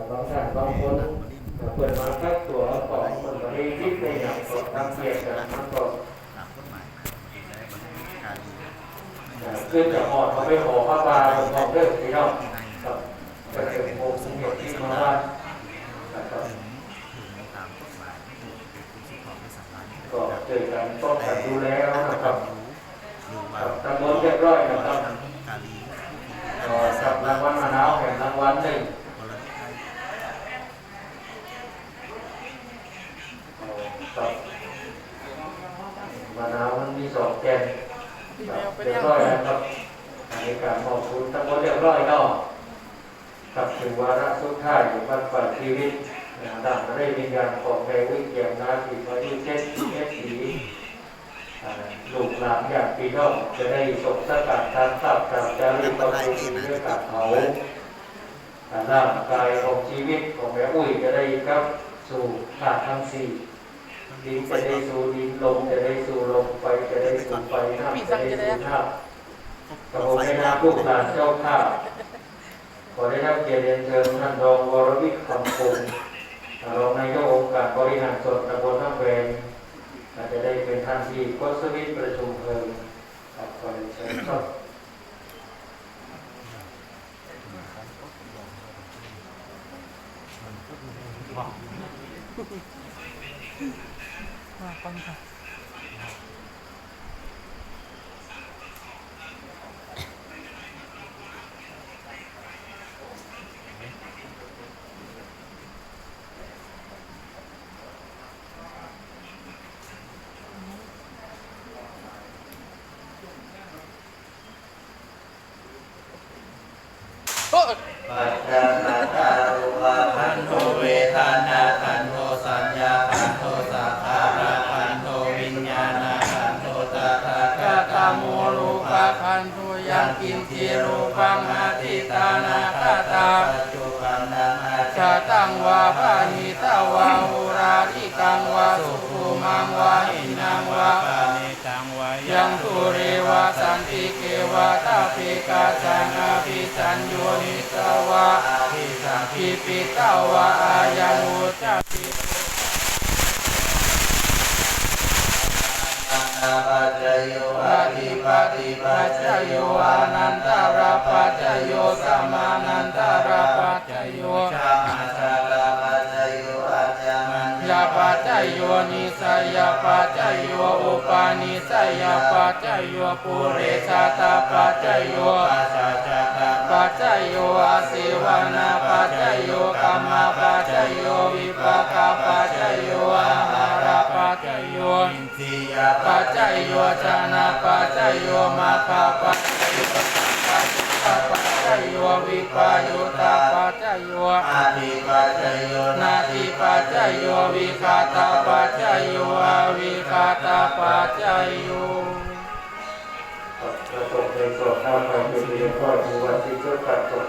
แต่บางท่านบางคนเปิดมาแคักตัวของมันก็มีคิดในอย่างสดทำเพียงกันมันก็ตามกฎหมายและบริการขึ้นจากหอดเขาไปขอพระบาทของเรื่องที่เรากับกระเทียมโมสมเด็จที่มาว่าก็เจอกันป้องดูแลนะครับรู้คว่ารับตำรวจเรียบร้อยนะครับ ทางการี ก็จับรางวัลมะนาวแห่งรางวัลหนึ่ง บริการ ครับมะนาวมันมีสองแกนครับเรียบร้อยแล้วครับในการมอบทุนทั้งหมดเรียบร้อยเนาะกับถึงวาระสุดท้ายของบ้านฝันชีวิตนดังได้วิญญาณของแม่วิ่งเกี่ยมนาทีอายุเจ็ดเอ็ดปีอ่าลูกหลานญาติพี่น้องจะได้สมสกัดทางทราบตามจารึกประเพณีด้วยกับเขาร่างกายของชีวิตของแม่อุ้ยจะได้ครับสู่ธาตุทั้งสี่ ดินจะได้สู่ดินลมจะได้สู่ลมไฟจะได้สู่ไฟน้ำจะได้สู่น้ำกระผมในนามลูกหลานเจ้าข้าขอได้รับเกียรติเรียนเชิญท่านรองวรวิทย์คำคงรองนายกองค์การบริหารส่วนตำบลน้ำแวนอาจจะได้เป็นท่านที่กดสวิตประชุมเพลิงขอเรียนเชิญครับมา ฟังค่ะปัจจานาตารุวาพันโทเวทานา พันธุยังกินทีรูปังอาทิตานาคาตาปัจจุบันนังอาชาตังวาปาหิตาวาอุราลิกังวาสุภูมังวาหินังวาปานิจังวายังตุเรวาสันติเกวาตาปิกาจังอาภิสัญโยนิสวาอาภิสังปิปิตาวาอายังอุจจาปิอาปัจจโยอาทิปติปัปัจจโยโยอนันตาระราปัปัจจโยโยสัสัมมมามานันันนตตาระราปัปัจจจจโยโยชามาชาลาปัจจโยอาจามันยาปัจจโยนิสยาปัจจโยอุปาณิสยาปัจจโยปุเรชาตาปัจจโยปัจจตาปัจจโยอาศิวนาปัจจโยกรรมปัจจโยวิปากาปัจจโย จโยอินทรียปัจจโยจานาปัจจโยมาคาปัจจโยปัจจโยวิปายุตาปัจจโยอาทิปัจจโยนาทิปัจจโยวิคาตาปัจจโยอาวิคาตาปัจจโยประสบในส่วนข้าวไปเป็นเรียนพ่อดูวันที่เจ้าตัดจบ